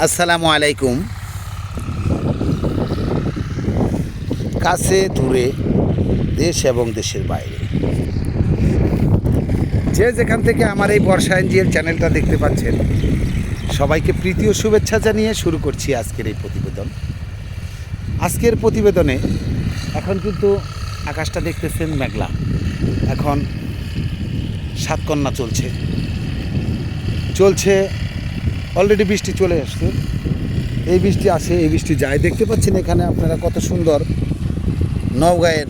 আসসালামু আলাইকুম। কাছে, দূরে, দেশ এবং দেশের বাইরে। যে যেখান থেকে আমার এই বর্ষা এনজিএল চ্যানেলটা দেখতে পাচ্ছেন, সবাইকে প্রীতি ও শুভেচ্ছা জানিয়ে শুরু করছি আজকের এই প্রতিবেদন। আজকের প্রতিবেদনে এখন কিন্তু আকাশটা দেখতেছেন মেঘলা। এখন সাতকন্যা চলছে। চলছে অলরেডি বৃষ্টি চলে আসছে। এই বৃষ্টি আসে এই বৃষ্টি যায়। দেখতে পাচ্ছেন এখানে আপনারা কত সুন্দর নওগাঁয়ের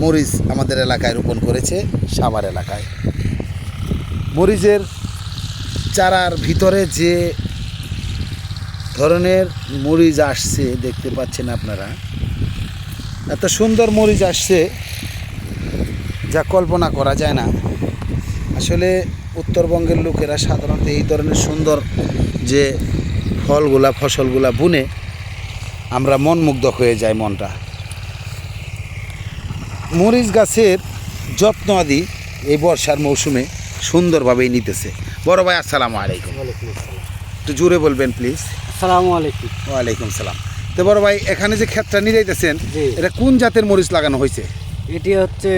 মরিচ আমাদের এলাকায় রোপণ করেছে, সাভার এলাকায়। মরিচের চারার ভিতরে যে ধরনের মরিচ আসছে, দেখতে পাচ্ছেন আপনারা। এত সুন্দর মরিচ আসছে, যা কল্পনা করা যায় না। আসলে উত্তরবঙ্গের লোকেরা সাধারণত এই ধরনের সুন্দর যে ফলগুলা ফসলগুলা বুনে আমরা মনমুগ্ধ হয়ে যায় মনটা। মরিচ গাছের যত্ন আদি এই বর্ষার মৌসুমে সুন্দরভাবেই নিতেছে। বড় ভাই আসসালামু আলাইকুম। একটু জোরে বলবেন প্লিজ আসসালামু আলাইকুম। ওয়ালাইকুম সালাম। তো বড় ভাই এখানে যে ক্ষেতটা নিরাইতেছেন জি। এটা কোন জাতের মরিচ লাগানো হয়েছে? এটি হচ্ছে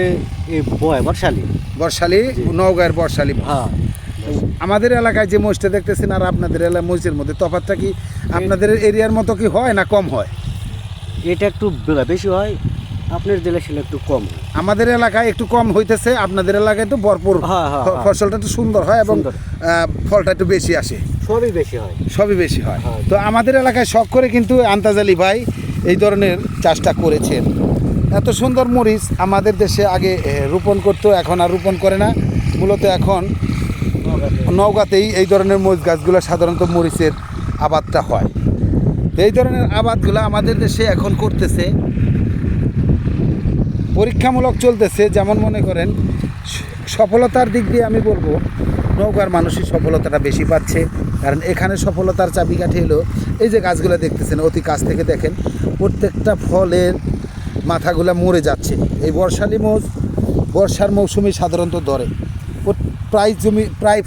বর্ষালি। বর্ষালি নওগাঁয়ের বর্ষালি। হ্যাঁ। আমাদের এলাকায় যে মরিচটা দেখতেছেন আর আপনাদের এলাকায় মরিচের মধ্যে তফাৎটা কি? আপনাদের এরিয়ার মতো কি হয় না কম হয়? এটা একটু বেশি হয় আপনার জেলা ছিল একটু কম আমাদের এলাকায় একটু কম হইতেছে আপনাদের এলাকায় তো ভরপুর হ্যাঁ, হ্যাঁ, হ্যাঁ। ফসলটা একটু সুন্দর হয় এবং ফলটা একটু বেশি আসে। সবই বেশি হয়। সবই বেশি হয়। হ্যাঁ। তো আমাদের এলাকায় শখ করে কিন্তু আন্তাজালি ভাই এই ধরনের চাষটা করেছেন। এত সুন্দর মরিচ আমাদের দেশে আগে রোপণ করতো এখন আর রোপণ করে না। মূলত এখন নওগাঁতেই এই ধরনের মরিচ গাছগুলো সাধারণত মরিচের আবাদটা হয়। এই ধরনের আবাদগুলো আমাদের দেশে এখন করতেছে। পরীক্ষামূলক চলতেছে, যেমন মনে করেন, সফলতার দিক দিয়ে আমি বলব নৌকার মানুষই সফলতাটা বেশি পাচ্ছে। কারণ এখানে সফলতার চাবিকাঠি হলো, এই যে গাছগুলো দেখতেছেন, অতি কাছ থেকে দেখেন, প্রত্যেকটা ফলের মাথাগুলো মরে যাচ্ছে। এই বর্ষালি মোজ বর্ষার মৌসুমে সাধারণত ধরে। প্রায় জমি, প্রায়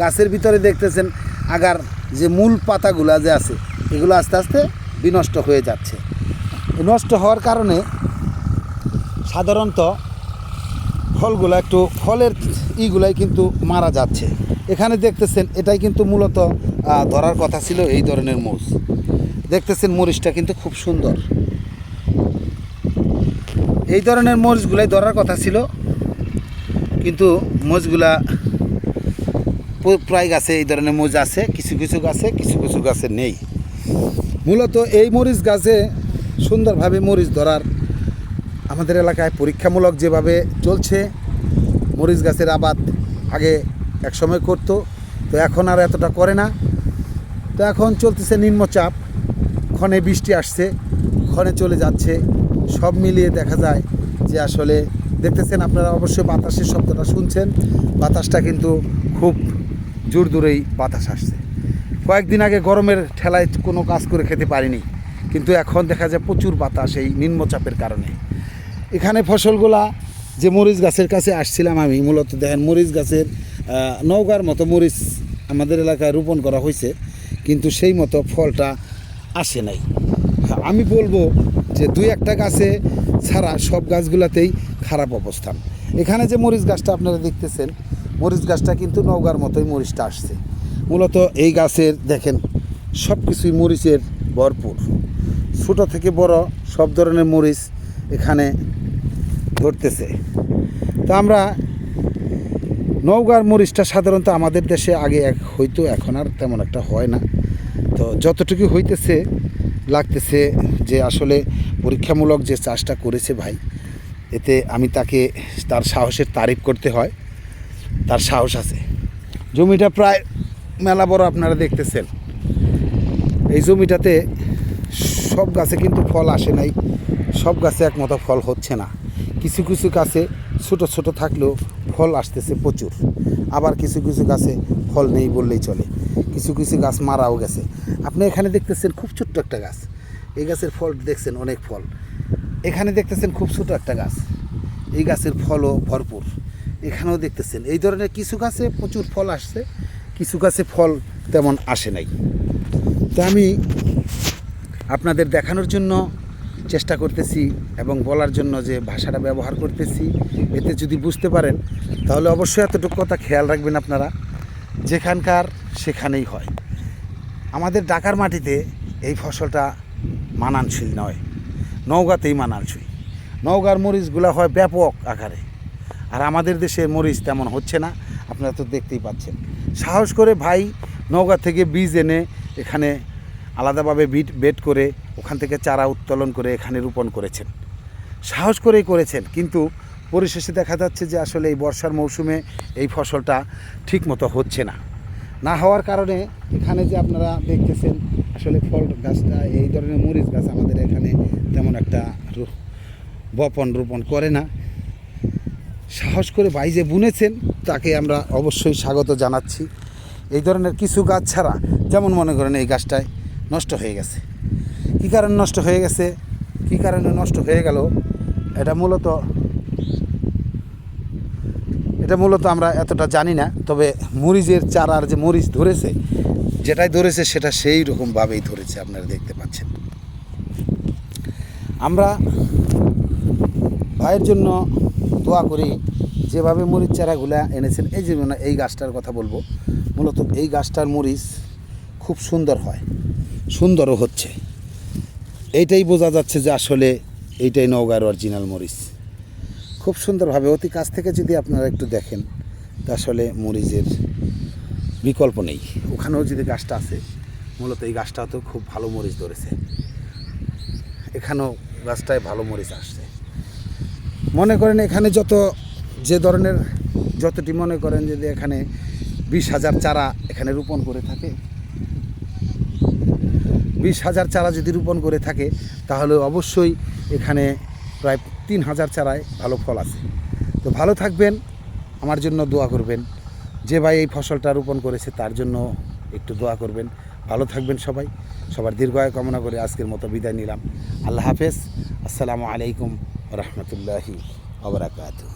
গাছের ভিতরে দেখতেছেন আগার যে মূল পাতাগুলা যে আছে, এগুলো আস্তে আস্তে বিনষ্ট হয়ে যাচ্ছে। নষ্ট হওয়ার কারণে সাধারণত ফলগুলো একটু, ফলের ইগুলাই কিন্তু মারা যাচ্ছে। এখানে দেখতেছেন, এটাই কিন্তু মূলত ধরার কথা ছিল এই ধরনের মোষ। দেখতেছেন মরিচটা কিন্তু খুব সুন্দর। এই ধরনের মরিচগুলাই ধরার কথা ছিল। কিন্তু মোষগুলা প- প্রায় গাছে এই ধরনের মোজ আছে, কিছু কিছু গাছে, কিছু কিছু গাছে নেই। মূলত এই মরিচ গাছে সুন্দরভাবে মরিচ ধরার আমাদের এলাকায় পরীক্ষামূলক যেভাবে চলছে, মরিচ গাছের আবাদ আগে এক সময় করতো, তো এখন আর এতটা করে না। তো এখন চলতেছে নিম্নচাপ ক্ষণে বৃষ্টি আসছে, ক্ষণে চলে যাচ্ছে, সব মিলিয়ে দেখা যায় যে আসলে দেখতেছেন আপনারা অবশ্যই বাতাসের শব্দটা শুনছেন। বাতাসটা কিন্তু খুব জোর দূরেই বাতাস আসছে। কয়েকদিন আগে গরমের ঠেলায় কোনো কাজ করে খেতে পারিনি, কিন্তু এখন দেখা যায় প্রচুর বাতাস এই নিম্নচাপের কারণে। এখানে ফসলগুলা যে মরিচ গাছের কাছে আসছিলাম আমি, মূলত দেখেন মরিচ গাছের নৌকার মতো মরিচ আমাদের এলাকায় রোপণ করা হয়েছে, কিন্তু সেই মতো ফলটা আসে নাই। আমি বলব যে দুই একটা গাছে ছাড়া সব গাছগুলাতেই খারাপ অবস্থান। এখানে যে মরিচ গাছটা আপনারা দেখতেছেন, মরিচ গাছটা কিন্তু নৌকার মতোই মরিচটা আসছে। মূলত এই গাছের, দেখেন সব কিছুই মরিচের ভরপুর। ছোটো থেকে বড় সব ধরনের মরিচ এখানে ধরতেছে। তো আমরা নৌকার মরিচটা সাধারণত আমাদের দেশে আগে এক হইতো এখন আর তেমন একটা হয় না। তো যতটুকু হইতেছে, লাগতেছে যে আসলে পরীক্ষামূলক যে চাষটা করেছে ভাই এতে আমি তাকে তার সাহসের তারিফ করতে হয়। তার সাহস আছে। জমিটা প্রায় মেলা বড় আপনারা দেখতেছেন। এই জমিটাতে সব গাছে কিন্তু ফল আসে নাই। সব গাছে একমতো ফল হচ্ছে না। কিছু কিছু গাছে ছোট ছোট থাকলেও ফল আসতেছে প্রচুর। আবার কিছু কিছু গাছে ফল নেই বললেই চলে। কিছু কিছু গাছ মারাও গেছে। আপনি এখানে দেখতেছেন খুব ছোট্ট একটা গাছ। এই গাছের ফল দেখছেন অনেক ফল। এখানে দেখতেছেন খুব ছোট একটা গাছ। এই গাছের ফলও ভরপুর। এখানেও দেখতেছেন। এই ধরনের কিছু গাছে প্রচুর ফল আসছে। কিছু গাছে ফল তেমন আসে নাই। তো আমি আপনাদের দেখানোর জন্য চেষ্টা করতেছি এবং বলার জন্য যে ভাষাটা ব্যবহার করতেছি, এতে যদি বুঝতে পারেন, তাহলে অবশ্যই এতটুকু কথা খেয়াল রাখবেন আপনারা। যেখানকার সেখানেই হয়। আমাদের ডাকার মাটিতে এই ফসলটা মানানসই নয়। নওগাঁতেই মানানসই। নওগাঁর মরিচগুলো হয় ব্যাপক আকারে। আর আমাদের দেশে মরিচ তেমন হচ্ছে না, আপনারা তো দেখতেই পাচ্ছেন। সাহস করে ভাই নওগাঁ থেকে বীজ এনে এখানে আলাদাভাবে বিট বেড করে ওখান থেকে চারা উত্তোলন করে এখানে রোপণ করেছেন। সাহস করেই করেছেন, কিন্তু পরিশেষে দেখা যাচ্ছে যে আসলে এই বর্ষার মৌসুমে এই ফসলটা ঠিকমতো হচ্ছে না। না হওয়ার কারণে এখানে যে আপনারা দেখতেছেন আসলে ফল গাছটা, এই ধরনের মরিচ গাছ আমাদের রো- বপন রোপণ করে না। সাহস করে যে বুনেছেন, তাকে আমরা অবশ্যই স্বাগত জানাচ্ছি। এই ধরনের কিছু গাছ ছাড়া যেমন মনে করেন এই গাছটায় নষ্ট হয়ে গেছে। কী কারণে নষ্ট হয়ে গেছে? কী কারণে নষ্ট হয়ে গেল? এটা মূলত এটা মূলত আমরা এতটা জানি না, তবে মরিচের চারার যে মরিচ ধরেছে, যেটাই ধরেছে সেটা সেই রকমভাবেই ধরেছে, আপনারা দেখতে পাচ্ছেন। আমরা ভাইয়ের জন্য দোয়া করি, যেভাবে মরিচ চারাগুলা এনেছেন, এই যে মানে এই গাছটার কথা বলব, মূলত এই গাছটার মরিচ খুব সুন্দর হয়, সুন্দরও হচ্ছে। এইটাই বোঝা যাচ্ছে যে আসলে এইটাই নওগাঁর অরিজিনাল মরিচ। খুব সুন্দরভাবে, অতি কাছ থেকে যদি আপনারা একটু দেখেন, তা আসলে মরিচের বিকল্প নেই। ওখানেও যদি গাছটা আছে, মূলত এই গাছটাও তো খুব ভালো মরিচ ধরেছে। এখানেও গাছটায় ভালো মরিচ আসছে। মনে করেন এখানে যত, যে ধরনের যতটি মনে করেন যদি এখানে বিশ হাজার চারা এখানে রোপণ করে থাকে, বিশ হাজার চারা যদি রোপণ করে থাকে, তাহলে অবশ্যই এখানে প্রায় তিন হাজার চারায় ভালো ফল আছে। তো ভালো থাকবেন, আমার জন্য দোয়া করবেন। যে ভাই এই ফসলটা রোপণ করেছে তার জন্য একটু দোয়া করবেন। ভালো থাকবেন সবাই। সবার দীর্ঘায় কামনা করে আজকের মতো বিদায় নিলাম। আল্লাহ হাফেজ। আসসালামু আলাইকুম রহমতুল্লাহি আবরাকাতু